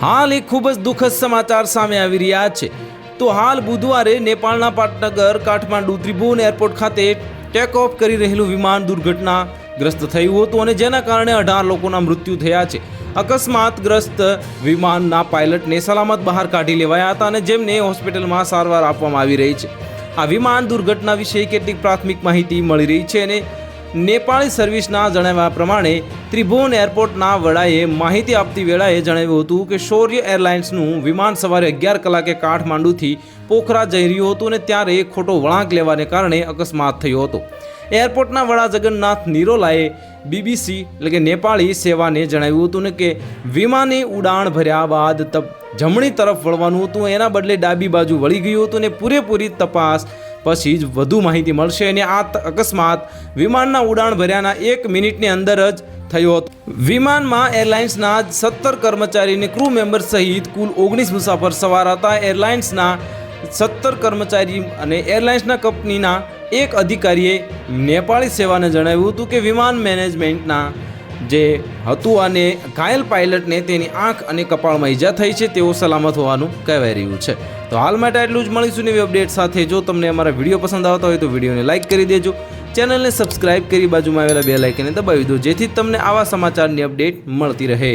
હાલ એક ખૂબ જ દુઃખદ સમાચાર સામે આવી રહ્યા છે. તો હાલ બુધવારે નેપાળના પાટનગર, કાઠમાંડુ, ત્રિભુવન એરપોર્ટ ખાતે ટેક ઓફ કરી રહેલું વિમાન દુર્ઘટનાગ્રસ્ત થયું હતું અને જેના કારણે અઢાર લોકોના મૃત્યુ થયા છે. અકસ્માતગ્રસ્ત વિમાનના પાયલટને સલામત બહાર કાઢી લેવાયા હતા અને જેમને હોસ્પિટલમાં સારવાર આપવામાં આવી રહી છે. આ વિમાન દુર્ઘટના વિશે કેટલીક પ્રાથમિક માહિતી મળી રહી છે અને નેપાળી સર્વિસના જણાવ્યા પ્રમાણે ત્રિભુવન એરપોર્ટના વડાએ માહિતી આપતી વેળાએ જણાવ્યું હતું કે શૌર્ય એરલાઇન્સનું વિમાન સવારે અગિયાર કલાકે કાઠમાંડુથી પોખરા જઈ રહ્યું હતું અને ત્યારે ખોટો વળાંક લેવાને કારણે અકસ્માત થયો હતો. એરપોર્ટના વડા જગન્નાથ નિરોલાએ બીબીસી એટલે કે નેપાળી સેવાને જણાવ્યું હતું ને કે વિમાને ઉડાણ ભર્યા બાદ તપ જમણી તરફ વળવાનું હતું. એના બદલે ડાબી બાજુ વળી ગયું હતું અને પૂરેપૂરી તપાસ પછી જ વધુ માહિતી મળશે અને આ અકસ્માત વિમાનના ઉડાણ ભર્યાના એક મિનિટની અંદર જ થયો હતો. વિમાનમાં એરલાઇન્સના સત્તર કર્મચારી અને ક્રૂ મેમ્બર સહિત કુલ ઓગણીસ મુસાફર સવાર હતા. એરલાઇન્સના સત્તર કર્મચારી અને એરલાઇન્સના કંપનીના એક અધિકારીએ નેપાળી સેવાને જણાવ્યું હતું કે વિમાન મેનેજમેન્ટના જે હતું અને ઘાયલ પાયલટને તેની આંખ અને કપાળમાં ઈજા થઈ છે, તેઓ સલામત હોવાનું કહેવાય રહ્યું છે. તો હાલ માટે એટલું જ. મળીશું નવી અપડેટ સાથે. જો તમને અમારા વીડિયો પસંદ આવતા હોય તો વિડીયોને લાઇક કરી દેજો. ચેનલને સબસ્ક્રાઇબ કરી બાજુમાં આવેલા બે લાઇકને દબાવી દો, જેથી તમને આવા સમાચારની અપડેટ મળતી રહે.